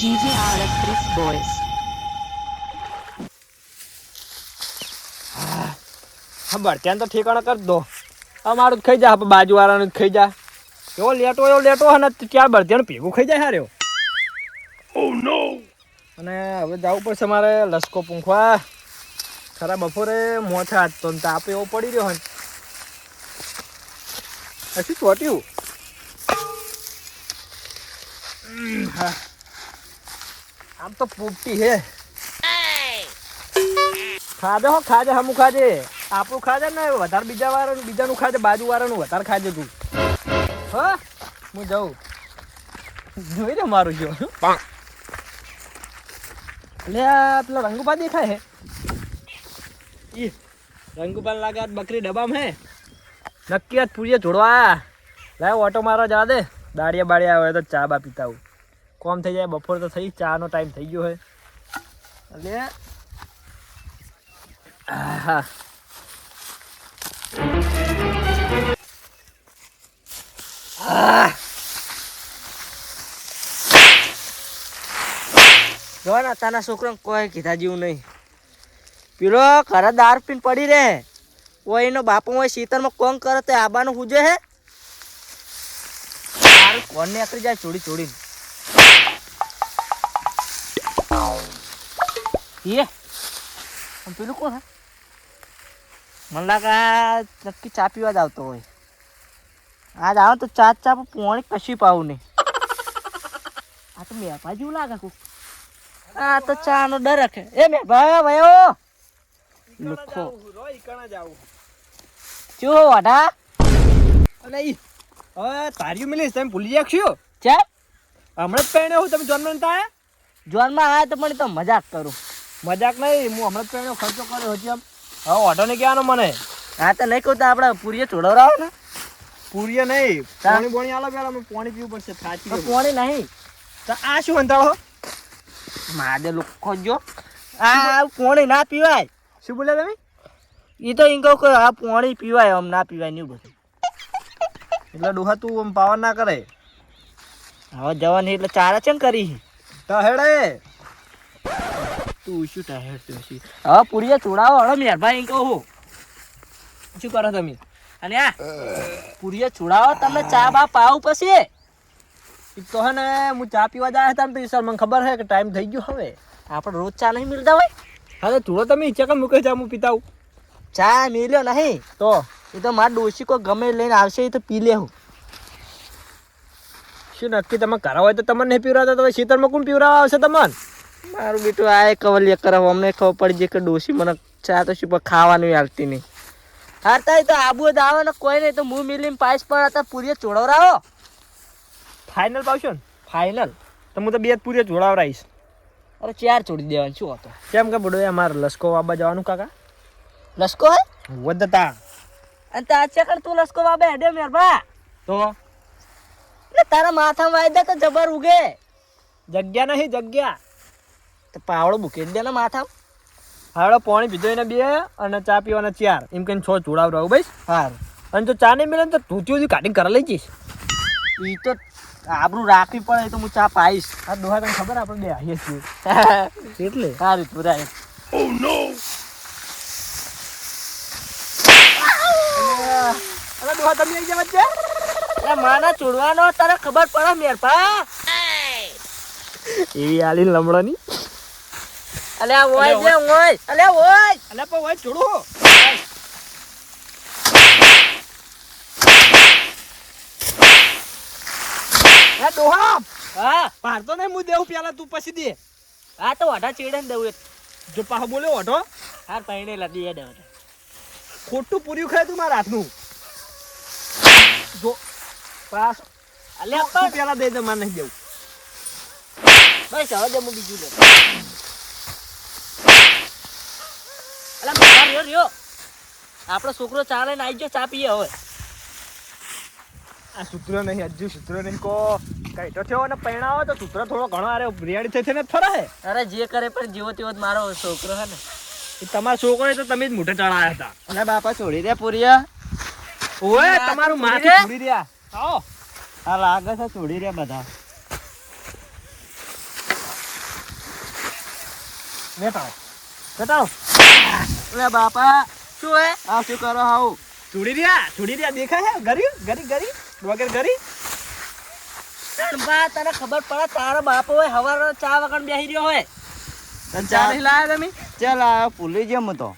GG Boys. ખબર ત્યાં તો ઠેકાણા કરી દો. અમારું જ ખાઈ જા બાજુવાળાનું જ ખાઈ જા. એવો લેટો એવો લેટો અને ત્યાં બળદિયાનું ભેગું ખાઈ જાય હાર્યો. અને હવે જવું પડશે મારે લસકો પૂંખવા. ખરા બપોરે મોથે હાથ તો ને તાપ એવો પડી રહ્યો હોય હજી ચોટ્યું? હા. આમ તો પોપટી હે. ખાજે હો ખાજે હમું ખાજે આપણું ખાજે ને વધારે બીજા વાળાનું, બીજાનું ખાજે બાજુ વાળાનું વધારે ખાજે તું. હ, હું જાઉં. જોઈ લે મારું જો. લે પેલો રંગુપા દેખાય હે. ઈ રંગુપાલ લાગે બકરી ડબામ હે. નક્કી જ પૂરીએ જોડવા લાવ ઓટો મારો જા દે. દાડિયા બાડિયા હોય તો ચા બા પીતા હું કોમ થઈ જાય, બપોર તો થઈ, ચાનો ટાઈમ થઈ ગયો હે. એટલે, આહા. આહ. જો ને તાના છોકરાને કોઈ કીધા જેવું નહીં. પેલો ઘરે દાર પીને પડી રહે. કોઈ એનો બાપો હોય શીતળમાં કોણ કરે તો આબાનું હુજે હે. કોણ ને જાય? ચોડી ચોડીને એ પેલું કોણ હે મને લાગે આ નક્કી ચા પીવા જ આવતો હોય આજ આવો તો ચા ચા પોણી કશી પાવું નહીં આ તો મેપા જેવું લાગે કોક આ તો ચા નો ડર રાખે એ મે ભાઈ ભાઈઓ લુખો ચો વાડા અને ઈ હવે તારી મિલી તમે ભૂલી જાક્ષો ચા હમણાં જ પહેણ્યો હું તમે જન્મ નતા જોનમાં આયા તો મને તો મજાક કરું મજાક નહીં હું હમણાં જ ખર્ચો કર્યો હજી આમ હવે ઓટો નહીં કહેવાનો મને. હા તો નહીં કહું તો આપણે પૂરીએ ચોડવરાવો ને. પૂરીએ નહીં? પાણી બોણી આલો પેલા અમે પાણી પીવું પડશે થાચી પાણી નહીં. તો આ શું અંધાળો માદે લુખો જો આ પોણી ના પીવાય. શું બોલ્યા તમે? એ તો એમ કહું કે આ પોણી પીવાય આમ ના પીવાય નહીં બધું. એટલે ડોહા તું આમ પાવર ના કરે. હવે જવાની એટલે ચારા ચેમ કરી. તો હેડે. તું શું ટાયર તું છે હવે પૂરીએ ચોડાવો. હળો એમ કહું શું કરો તમે? અને આ પૂરીએ ચોડાવો તમને ચા બા પાવ પછી. તો હે ને હું ચા પીવા જાય હતા ને તો સર મને ખબર છે કે ટાઈમ થઈ ગયો હવે. આપણે રોજ ચા નહીં મિલતા હોય. હા તો થોડો તમે ઈચ્છા કે મૂકે ચા હું પીતા હું ચા મિલ્યો નહીં. તો એ તો મારા ડોશી કોઈ ગમે લઈને આવશે એ તો પી લે હું. શું નક્કી તમે કરાવો હોય તો તમને નહીં પીવડાવતા તો પછી શીતળમાં કોણ પીવડાવવા આવશે તમને? મારું બેટું આ કવલિયા કરાવ અમને ખબર પડી જાય કે ડોસી મને ચા તો શું ખાવાનું આવતી નહીં. હા તાઈ તો આબુ જ આવે ને કોઈ નહીં તો હું મિલીને પાઇસ પર હતા પૂરીએ ચોડવરાવો ફાઇનલ પાવશો ને? ફાઇનલ તો હું તો બે જ પૂરી જોડાવરાઈશ અરે ચાર છોડી દેવાનું શું હતો? કેમ કે બડો અમારે લસકો વાબા જવાનું કાકા. લસકો હે? વધતા. અને તા ચકડ તું લસકો વાબે હેડે મેરબા તો? તારા માથામાં વાયદા તો જબર ઉગે. જગ્યા નહીં જગ્યા. પાવડો મૂકી દે ને માથા હાડો પાણી પીધો એને બે અને ચા પીવાના ચાર. એમ કહીને છ જોડાવ રહું ભાઈ સારું અને જો ચા નહીં મળે ને તો ધૂતીઓ કાઢીને કરા લઈ જઈશ. એ તો આબરું રાખવી પડે તો હું ચા પાઈશ. આ દોહા તને ખબર આપણે બે આવીએ છીએ. એટલે? સારું તું રાય. અરે દોહા તમે આવી માના ચોડવાનો તારે ખબર પડે મેરપા. એવી આલી લમડોની અલે ઓય જે ઓય અલે ઓય અલે પણ ઓય છોડો હે દોહા હા. પાડતો નહીં હું દેવું પેલા તું પછી દે. આ તો વાઢા ચીડે ને દઉં એક. જો પાછો બોલ્યો ઓઢો હાર પૈણે એ દે ખોટું પૂર્યું ખાય તું મારા હાથનું? જો. પાસ અલે પણ. પેલા દે દે મારે નહીં દેવું. બસ હવે દે હું બીજું લે અલે મારા રહ્યો રહ્યો આપણો છોકરો ચા લઈને આવી ગયો ચા પીએ હવે. આ સૂત્ર નહીં હજુ સૂત્ર નહીં કો કઈ તો થયો ને પૈણાવો તો સૂત્ર થોડો ઘણો અરે રેડી થઈ થઈને ફરે. હે અરે જે કરે પણ જેવો તેવો જ મારો છોકરો હે ને. એ તમારા છોકરો તો તમે જ મોઢે ચડાયા હતા. અને બાપા છોડી દે પૂરિયા ઓય તમારું માથું છોડી રહ્યા. આવો. આ લાગે છે છોડી રહ્યા બધા. બેટાઓ બેટાઓ લે બાપા શું હે? આ શું કરો હાઉ છોડી રહ્યા છોડી રહ્યા દેખાય હે? ગરી ગરી ગરી. વગર ગરી. બા તને ખબર પડે તારો બાપો હોય હવાર ચા વગર બેહી રહ્યો હોય. તને ચા નહીં લાયા તમે? ચાલ આ ભૂલી જેમ તો.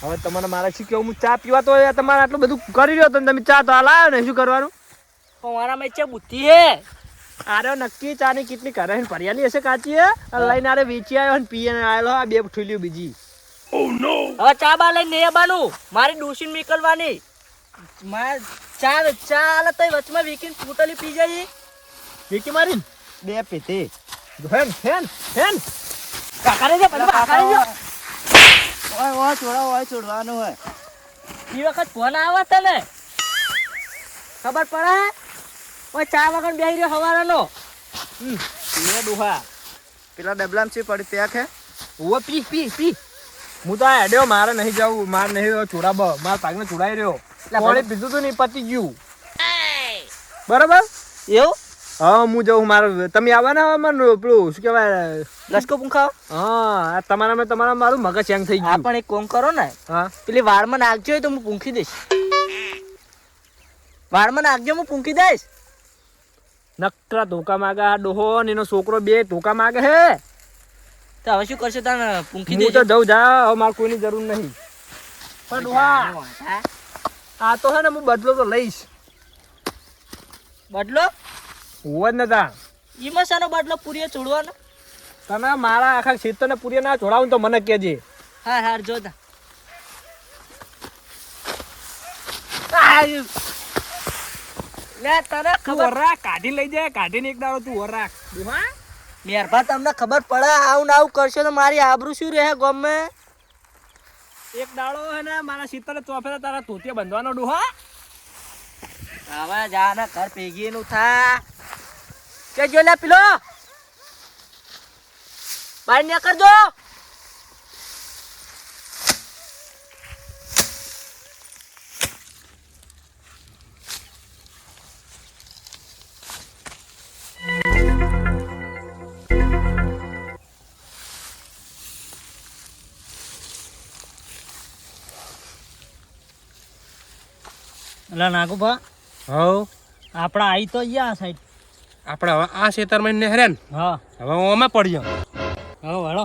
હવે તમારે મારે શું કેવું? હું ચા પીવા તો તમારે આટલું બધું કરી રહ્યો તમે ચા તો આ લાવ્યો ને શું કરવાનું? પણ મારામાં ચા બુદ્ધિ હે. અરે નક્કી ચા ની કેટલી કરે છે હશે કાચી લઈને આરે વેચી આવ્યો ને પીએ આવેલો આ બે ઠુલ્યું બીજી. હવે ચા બા લઈને નહીં આવવાનું? મારી ડોસીને નીકળવાની મારે ચા ચા આલે તો વચમાં વીકીને ફૂટલી પી જાય. વીકી મારી બે પીતી. ફેન ફેન ફેન કાકારે જો પછી કાકારે જો. ઓય ઓય છોડા ઓય છોડવાનું હોય. એ વખત ફોન આવે તને? ખબર પડે? ઓય ચા વગર બેહી રહ્યો હવારાનો. લે દુહા. પેલા ડબલામ છે પડી પેક હે ઓ પી પી પી. હું તો હેડ્યો મારે નહીં જવું મારે નહીં ચોડા માર મારા પાકને ચોડાઈ રહ્યો. પાણી પીધું તું નહીં પતી ગયું. બરાબર? એવું? હા હું જઉં મારે તમે આવવાના હવે મને પેલું શું કહેવાય? લસકો પૂંખાવ હા તમારા મેં તમારા મારું મગજ ચેંગ થઈ ગયું. પણ એક કોમ કરો ને. હા. પેલી વાળમાં નાખજો હોય તો હું પૂંખી દઈશ. વાળમાં નાખજો હું પૂંખી દઈશ. નકરા ધોકા માગે આ ડોહો ને એનો છોકરો બે ધોકા માગે હે. તો હવે શું કરશો તને પૂંખી હું તો જઉં જા હવે મારે કોઈની જરૂર નહીં. પણ ડોહા આ તો હે ને હું બદલો તો લઈશ. બદલો? હોવ જ નતા ઈમાં શાનો બદલો પૂરીએ છોડવાનો તમે મારા આખા ક્ષેત્રને પૂરી ના છોડાવું તો મને કહેજે. હા હા જો તા. લે તને તું ખબર કાઢી લઈ જાય કાઢીને એક દાડો તું મેરભા તમને ખબર પડે આવું આવું કરશો તો મારી આબરૂ શું રહે ગમે? એક દાડો હે ને મારા ક્ષેત્રને ચોફેરા તારા તોતિયા બંધવાનો ડોહા હવે જા ને ઘર ભેગી નું થા. કે જો લે પીલો. બહાર ને એટલે નાગુભા હવ. આપણા આઈ તો અહીંયા આ સાઈડ આપણે હવે આ ખેતરમાં નેહરે ને? હા. હવે હું અમે પડ્યો. હવે વાળો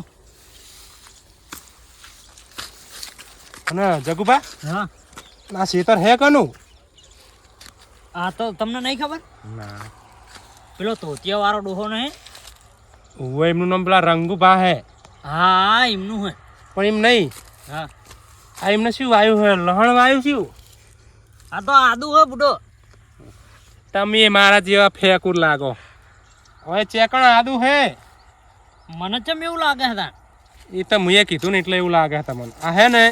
અને જગુભા હા. આ ખેતર હે કનું? આ તો તમને નહીં ખબર? ના. પેલો ધોતિયા વાળો ડોહો ને ઓ એમનું નામ પેલા રંગુભા હે. હા એમનું હે. પણ એમ નહીં. હા. આ એમને શું વાયુ હે? લહણ વાયુ શું? આ તો આદુ હે બુડો. તમે મારા જેવા ફેકુર લાગો. હવે ચેકણ આદુ હે? મને ચમ એવું લાગે હતા એ તો મેં કીધું ને એટલે એવું લાગે તમને. આ હે ને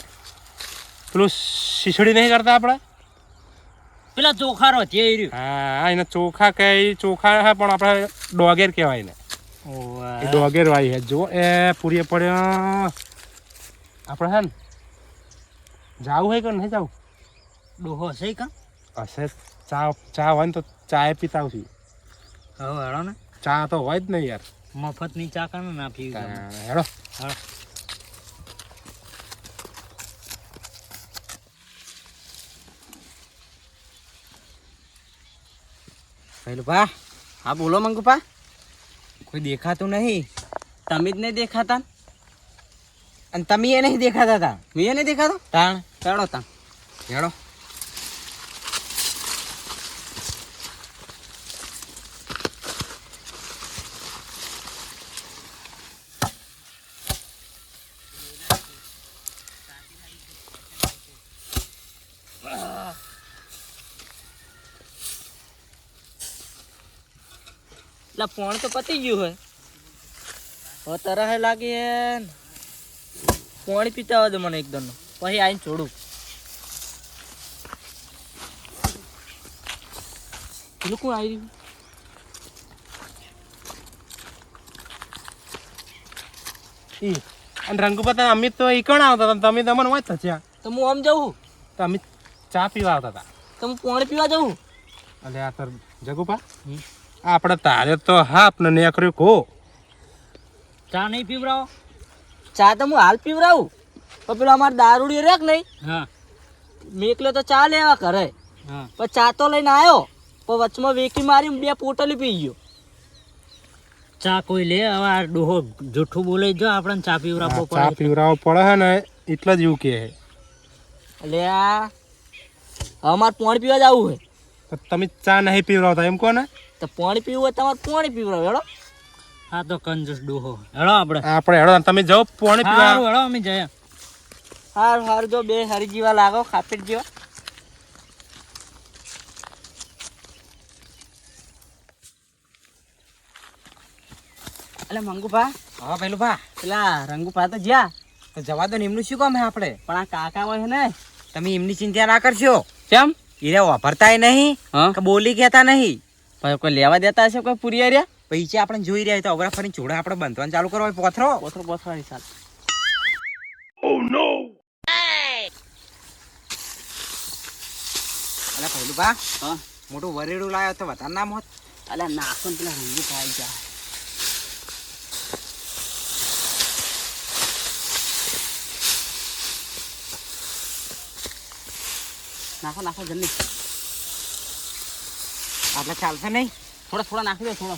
પેલું શીસડી નહીં કરતા આપણે? પેલા ચોખારો છે એ રહ્યું. હા એને ચોખા કહે ચોખા હે પણ આપણે ડોગેર કહેવાય ને એ ડોગેર વાય હે. જો એ પૂરી પડ્યો. આપણે હે ને જાવું હે કે નહીં જાવું? ડોહો છે કા? હશે. ચા ચા હોય ને તો ચાય પીતા આવશું હવે હેડો ને. ચા તો હોય જ નહીં યાર. મફતની ચા કાને ના પીવી ગમે. હેડો. ભા હા બોલો મંગુપા કોઈ દેખાતું નહીં. તમે જ નહીં દેખાતા? અને તમે એ નહીં દેખાતા હતા મેં એ નહીં દેખાતો? તાણ. ચાલો તાણ. હેડો. એટલે ફોન તો પતી ગયું હોય. હવે તરહ લાગે પાણી પીતા હોય તો મને એકદમ પછી આવીને છોડું. પેલું કોણ આવી રહ્યું ઈ. અને રંગુપતા અમિત તો ઈ કણ આવતા હતા? તમે તમને વાંચતા થયા. તો હું આમ જવું તો અમિત ચા પીવા આવતા હતા. તો હું પાણી પીવા જવું એટલે આ તર જગુપા હમ. આપણે તારે તો હા ને નેકર્યું કો ચા નહીં પીવરાવો ચા તો હું હાલ પીવરાવું પણ પેલો અમારે દારૂડી રે કે નહીં. હા. મેં એકલો તો ચા લેવા કરે હા. પણ ચા તો લઈને આવ્યો પણ વચમાં વેકી મારી બે પોટલી પી ગયો. ચા કોઈ લે? હવે આ ડોહો જૂઠું બોલે જો આપણને ચા પીવરાવો ચા પીવરાવો પડે હે ને એટલે જ એવું કે હે. એટલે આ અમારે પાણી પીવા જવું હોય તો તમે ચા નહીં પીવરાવતા એમ કહો ને. તો પાણી પીવું હોય તમારે પાણી પીવડાવ હેડો. હા તો કંજૂસ ડોહો. હેડો આપણે. આપણે હેડો તમે જાઓ પાણી પીવા. હેળો અમે જઈએ. હાર હાર જો બે હરી જીવા લાગો ખાપેટ જીવા. અલે મંગુભા. હા પેલું ભા પેલા રંગુભા તો જ્યાં. તો જવા દો ને એમનું શું કામ હે આપણે? પણ આ કાકા હોય છે ને. તમે એમની ચિંતા ના કરશો. કેમ? હીરે વાપરતાય નહીં બોલી કહેતા નહીં. ભાઈ કોઈ લેવા દેતા હશે કોઈ પૂરી રહ્યા પૈસા આપણે જોઈ રહ્યા તો અવરા ફરી જોડા આપણે બંધવાનું ચાલુ કરો હોય પોથરો. પોથરો પોથરાની સાલ અલા પેલું ભા હા? મોટું વરેડું લાવ્યો તો વધારે નામ હોત અલ્યા નાખો ને પેલા રંગુભા થાય જાય નાખો નાખો જલ્દી. આટલે ચાલશે નહીં? થોડા થોડા નાખી દો, થોડો.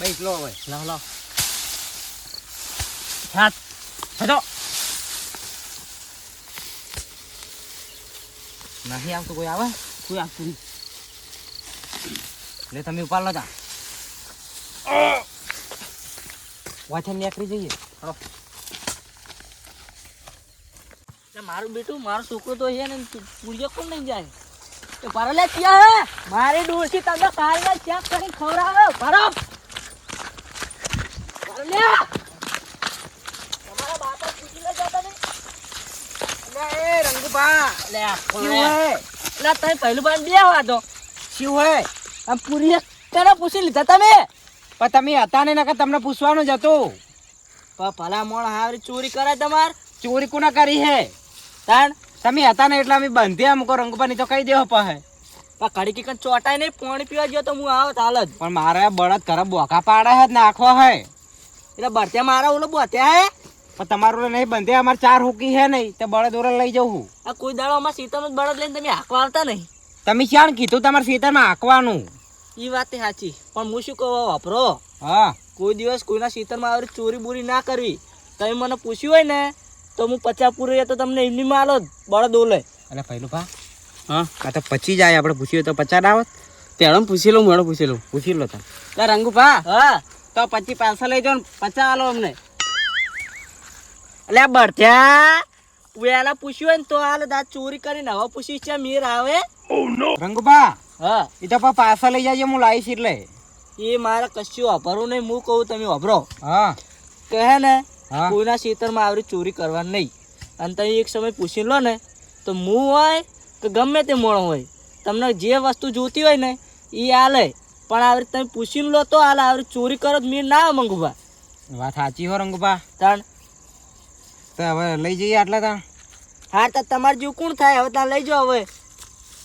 બેસ, લો હવે. લાવ લાવ. છાત હજો નહીં આવતું કોઈ આવે? કોઈ આવતું નહીં. એટલે તમે ઉપાડ લો તા વાંચન નીકળી જઈએ. એટલે મારું બેટું, મારો છોકરો તો છે ને પૂરીઓ કોણ નહીં જાય? તો પારો લે ત્યાં હે મારી ડોસી તમને કાલના ચેક કરીને ખવડાવે. પારો પારો લે તમારા બાપા પૂછી લે જતા ને એ રંગુભા. લે શું હે? પહેલું બે શું પૂરી કેને પૂછી લીધા તમે? પણ તમે હતા ને નકર તમને પૂછવાનું જ હતું. પણ ભલા મોણ હાવરી ચોરી કરે તમાર? ચોરી કોના કરી હે? તાણ તમે હતા ને એટલે અમે બંધ્યા અમુક રંગપાની તો કહી દેવો પાસે. પણ કડી કીકન ચોટાય નહીં પાણી પીવા ગયો તો હું આવો હાલ જ. પણ મારે બળદ ઘરે બોકા પાડે હે નાખવા હે. એટલે બરતે મારા ઓલો બોત્યા હે? પણ તમારું નહીં બંધે અમારે ચાર હુકી હે નહીં. તો બળદ ઓરે લઈ જવું આ કોઈ દાડો અમારે સીતાનું બળદ લઈને તમે હાંકવા આવતા નહીં. તમે ક્યાં કીધું તમારે ખેતરમાં હાંકવાનું? એ વાત સાચી. પણ હું શું કહું વાપરો. હા. કોઈ દિવસ કોઈના સીતરમાં આવી ચોરી બોરી ના કરવી. તમે મને પૂછ્યું હોય ને તો હું પચાસ પૂરી તો તમને એમની માલો બળદ ઓલે એટલે પહેલું ભા હા? આ તો પચી જાય આપણે પૂછ્યું તો પચાસ આવત તેડમ પૂછી લઉં મેળો પૂછી લઉં. પૂછી લો તમે રંગુ ભા હા? તો પછી પાછા લઈ જાઓ ને પચાસ આલો અમને. એટલે આ બળત્યા વેલા પૂછ્યું હોય ને તો હાલ દા ચોરી કરીને હવે પૂછી છે મીર આવે. રંગુભા હા? એ તો પા પાછા લઈ જાય હું લાવીશ એટલે. એ મારે કશું વાપરવું નહીં હું કહું તમે વાપરો. હા. કહે ને કોઈના ખેતરમાં આવી ચોરી કરવાની નહીં. અને તમે એક સમય પૂછી લો ને તો હું હોય કે ગમે તે મોણો હોય તમને જે વસ્તુ જોતી હોય ને એ આલે. પણ આવી રીતે તમે પૂછીને લો તો હાલ આવી ચોરી કરો તો મેં ના મંગુભા. વાત સાચી હો રંગુભા. તણ. તો હવે લઈ જઈએ આટલા તા. હા તો તમારે જેવું કોણ થાય? હવે ત્યાં લઈ જાઓ હવે.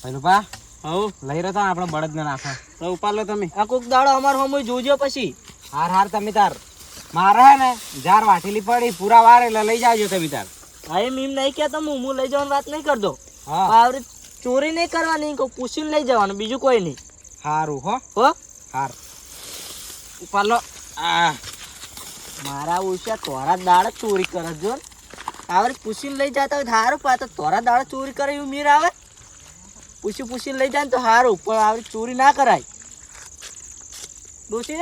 પહેલું ભા હવ લઈ રહ્યો તા આપણે બળદ ને નાખો તો ઉપાડ લો તમે. આ કોઈક દાડો અમારો હમણાં જોજો પછી. હાર હાર તમે તાર. મારે હે ને જાર વાટેલી પડી પૂરા વાર એટલે લઈ જાજો તમે તાર. હા એમ એમ નહીં કહેતો હું હું લઈ જવાની વાત નહીં કરતો. હા. આવી રીતે ચોરી નહીં કરવાની કોઈ પૂછીને લઈ જવાનું બીજું કોઈ નહીં. સારું હો. હો? હાર. પાલો આ. મારા ઉષા તોરા દાળ ચોરી કરે જો ને. આવડે પૂછીને લઈ જતા હોય સારું પા તો તોરા દાળ ચોરી કરે એવું મીર આવે. પૂછી પૂછીને લઈ જાય ને તો સારું પણ આવડે ચોરી ના કરાય. ડોસી